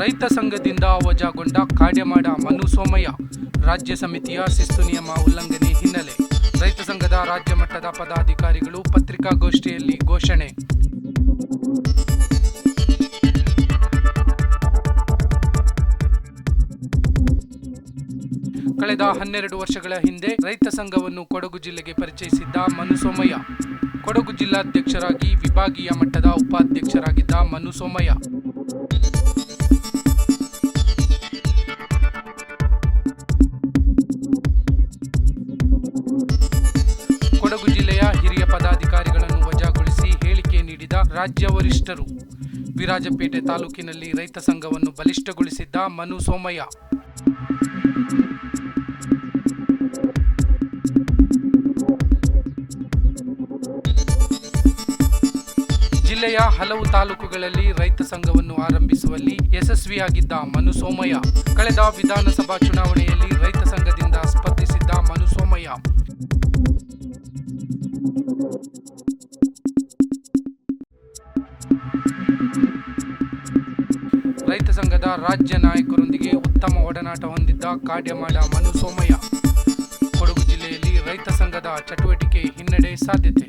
ರೈತ ಸಂಘದಿಂದ ವಜಾಗೊಂಡ ಕಾಡ್ಯಮಾಡ ಮನು ಸೋಮಯ್ಯ, ರಾಜ್ಯ ಸಮಿತಿಯ ಶಿಸ್ತು ನಿಯಮ ಉಲ್ಲಂಘನೆ ಹಿನ್ನೆಲೆ. ರೈತ ಸಂಘದ ರಾಜ್ಯ ಮಟ್ಟದ ಪದಾಧಿಕಾರಿಗಳು ಪತ್ರಿಕಾಗೋಷ್ಠಿಯಲ್ಲಿ ಘೋಷಣೆ. ಕಳೆದ ಹನ್ನೆರಡು ವರ್ಷಗಳ ಹಿಂದೆ ರೈತ ಸಂಘವನ್ನು ಕೊಡಗು ಜಿಲ್ಲೆಗೆ ಪರಿಚಯಿಸಿದ್ದ ಮನು ಸೋಮಯ್ಯ, ಕೊಡಗು ಜಿಲ್ಲಾಧ್ಯಕ್ಷರಾಗಿ ವಿಭಾಗೀಯ ಮಟ್ಟದ ಉಪಾಧ್ಯಕ್ಷರಾಗಿದ್ದ ಮನು ಸೋಮಯ್ಯ. ಕೊಡಗು ಜಿಲ್ಲೆಯ ಹಿರಿಯ ಪದಾಧಿಕಾರಿಗಳನ್ನು ವಜಾಗೊಳಿಸಿ ಹೇಳಿಕೆ ನೀಡಿದ ರಾಜ್ಯ ವರಿಷ್ಠರು. ವಿರಾಜಪೇಟೆ ತಾಲೂಕಿನಲ್ಲಿ ರೈತ ಸಂಘವನ್ನು ಬಲಿಷ್ಠಗೊಳಿಸಿದ್ದ ಮನು ಸೋಮಯ್ಯ. ಜಿಲ್ಲೆಯ ಹಲವು ತಾಲೂಕುಗಳಲ್ಲಿ ರೈತ ಸಂಘವನ್ನು ಆರಂಭಿಸುವಲ್ಲಿ ಯಶಸ್ವಿಯಾಗಿದ್ದ ಮನು ಸೋಮಯ್ಯ. ಕಳೆದ ವಿಧಾನಸಭಾ ಚುನಾವಣೆಯಲ್ಲಿ ರೈತ ಸಂಘದಿಂದ ಸ್ಪರ್ಧಿಸಿದ್ದ ರೈತ ಸಂಘದ ರಾಜ್ಯ ನಾಯಕರೊಂದಿಗೆ ಉತ್ತಮ ಒಡನಾಟ ಹೊಂದಿದ್ದ ಕಾಡ್ಯಮಾಡ ಮನು ಸೋಮಯ್ಯ. ಕೊಡಗು ಜಿಲ್ಲೆಯಲ್ಲಿ ರೈತ ಸಂಘದ ಚಟುವಟಿಕೆ ಹಿನ್ನಡೆ ಸಾಧ್ಯತೆ.